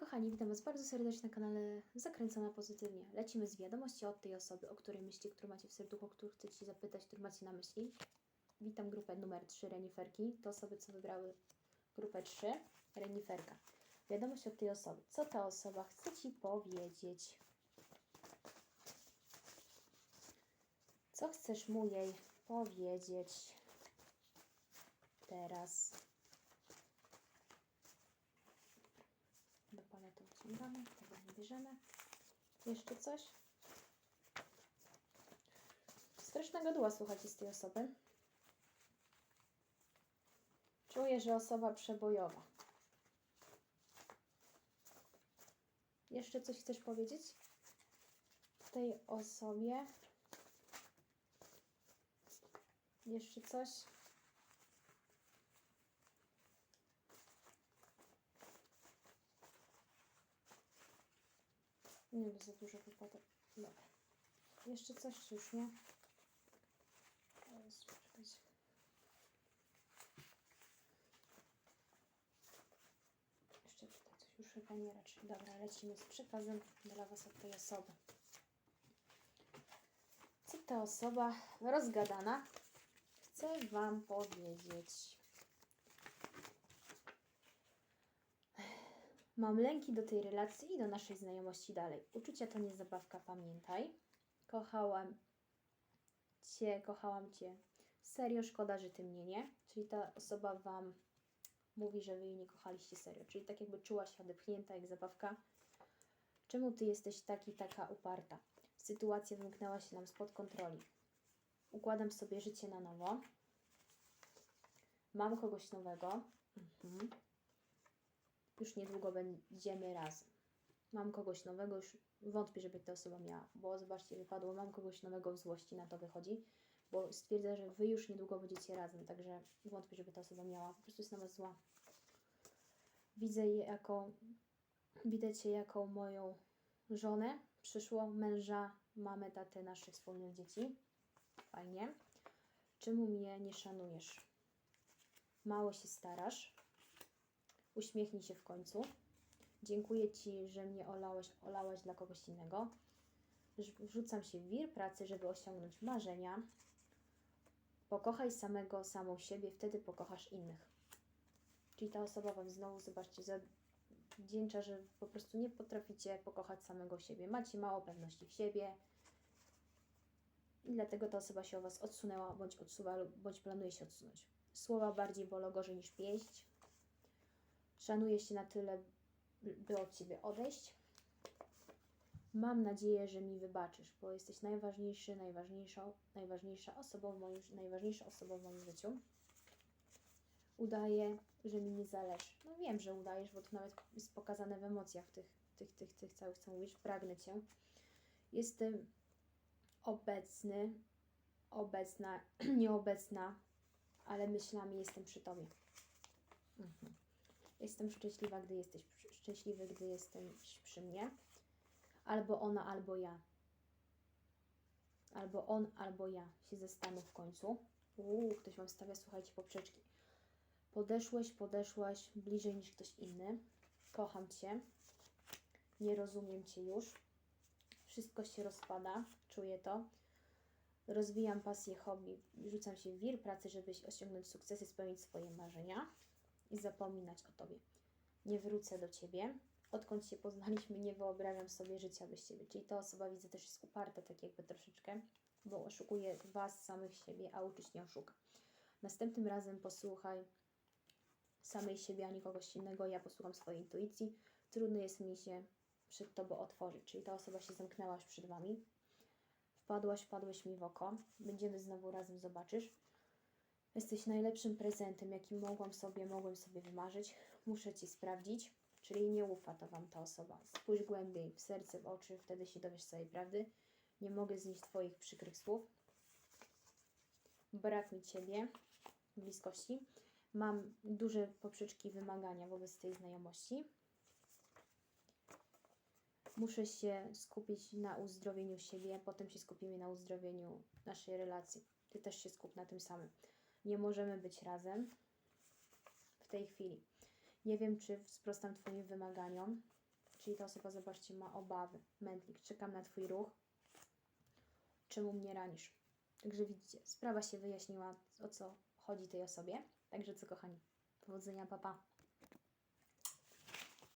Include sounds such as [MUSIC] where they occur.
kochani, witam Was bardzo serdecznie na kanale Zakręcona Pozytywnie. Lecimy z wiadomości od tej osoby, o której myślicie, którą macie w serduchu, o którą chcecie zapytać, którą macie na myśli. Witam grupę numer 3 Reniferki. To osoby, co wybrały grupę 3 Reniferka. Wiadomość od tej osoby. Co ta osoba chce Ci powiedzieć? Co chcesz mu jej powiedzieć teraz? Do paletu wyciągamy, tego nie bierzemy. Jeszcze coś? Straszna gaduła, słuchajcie, z tej osoby. Czuję, że osoba przebojowa. Jeszcze coś chcesz powiedzieć? Tej osobie. Jeszcze coś? Nie za dużo wypada. Dobra. Jeszcze coś, już nie? Teraz. Jeszcze tutaj coś już chyba nie raczej. Dobra, lecimy z przekazem dla Was od tej osoby. Co ta osoba rozgadana chce Wam powiedzieć? Mam lęki do tej relacji i do naszej znajomości dalej. Uczucia to nie zabawka, pamiętaj. Kochałam Cię, kochałam Cię. Serio, szkoda, że Ty mnie nie. Czyli ta osoba Wam mówi, że Wy jej nie kochaliście serio. Czyli tak jakby czuła się odepchnięta jak zabawka. Czemu Ty jesteś taki, taka uparta? Sytuacja wymknęła się nam spod kontroli. Układam sobie życie na nowo. Mam kogoś nowego. Mhm już niedługo będziemy razem. Mam kogoś nowego, już wątpię, żeby ta osoba miała, bo zobaczcie, wypadło, mam kogoś nowego w złości, na to wychodzi, bo stwierdza, że Wy już niedługo będziecie razem, także wątpię, żeby ta osoba miała, po prostu jest na Was zła. Widzę je jako, widzę Cię jako moją żonę, przyszło męża, mamę, tatę naszych wspólnych dzieci. Fajnie. Czemu mnie nie szanujesz? Mało się starasz, Uśmiechnij się w końcu. Dziękuję Ci, że mnie olałeś, olałaś dla kogoś innego. Wrzucam się w wir pracy, żeby osiągnąć marzenia. Pokochaj samego, samą siebie, wtedy pokochasz innych. Czyli ta osoba Wam znowu, zobaczcie, zawdzięcza, że po prostu nie potraficie pokochać samego siebie. Macie mało pewności w siebie. I dlatego ta osoba się o Was odsunęła, bądź odsuwa, bądź planuje się odsunąć. Słowa bardziej bolą gorzej niż pięść. Szanuję się na tyle, by od Ciebie odejść. Mam nadzieję, że mi wybaczysz, bo jesteś najważniejszy, najważniejszą, najważniejsza osobą w moim, najważniejsza osobą w moim życiu. Udaję, że mi nie zależy. No wiem, że udajesz, bo to nawet jest pokazane w emocjach tych, tych, tych, tych całych, co mówisz. Pragnę Cię. Jestem obecny, obecna, [CLEARS THROAT] nieobecna, ale myślami jestem przy Tobie. Jestem szczęśliwa, gdy jesteś szczęśliwy, gdy jesteś przy mnie. Albo ona, albo ja. Albo on, albo ja się zastanów w końcu. Uuu, ktoś Wam stawia, słuchajcie, poprzeczki. Podeszłeś, podeszłaś bliżej niż ktoś inny. Kocham Cię. Nie rozumiem Cię już. Wszystko się rozpada, czuję to. Rozwijam pasję, hobby, rzucam się w wir pracy, żeby osiągnąć sukcesy, spełnić swoje marzenia i zapominać o Tobie. Nie wrócę do Ciebie. Odkąd się poznaliśmy, nie wyobrażam sobie życia bez Ciebie. Czyli ta osoba, widzę, też jest uparta tak jakby troszeczkę, bo oszukuje Was samych siebie, a uczyć nie oszuka. Następnym razem posłuchaj samej siebie, ani kogoś innego. Ja posłucham swojej intuicji. Trudno jest mi się przed Tobą otworzyć. Czyli ta osoba się zamknęła już przed Wami. Wpadłaś, wpadłeś mi w oko. Będziemy znowu razem, zobaczysz. Jesteś najlepszym prezentem, jaki mogłam sobie, mogłem sobie wymarzyć. Muszę Ci sprawdzić, czyli nie ufa to Wam ta osoba. Spójrz głębiej w serce, w oczy, wtedy się dowiesz całej prawdy. Nie mogę znieść Twoich przykrych słów. Brak mi Ciebie, bliskości. Mam duże poprzeczki wymagania wobec tej znajomości. Muszę się skupić na uzdrowieniu siebie, potem się skupimy na uzdrowieniu naszej relacji. Ty też się skup na tym samym. Nie możemy być razem w tej chwili. Nie wiem, czy sprostam Twoim wymaganiom. Czyli ta osoba, zobaczcie, ma obawy. Mętlik, czekam na Twój ruch. Czemu mnie ranisz? Także widzicie, sprawa się wyjaśniła, o co chodzi tej osobie. Także co, kochani, powodzenia, papa.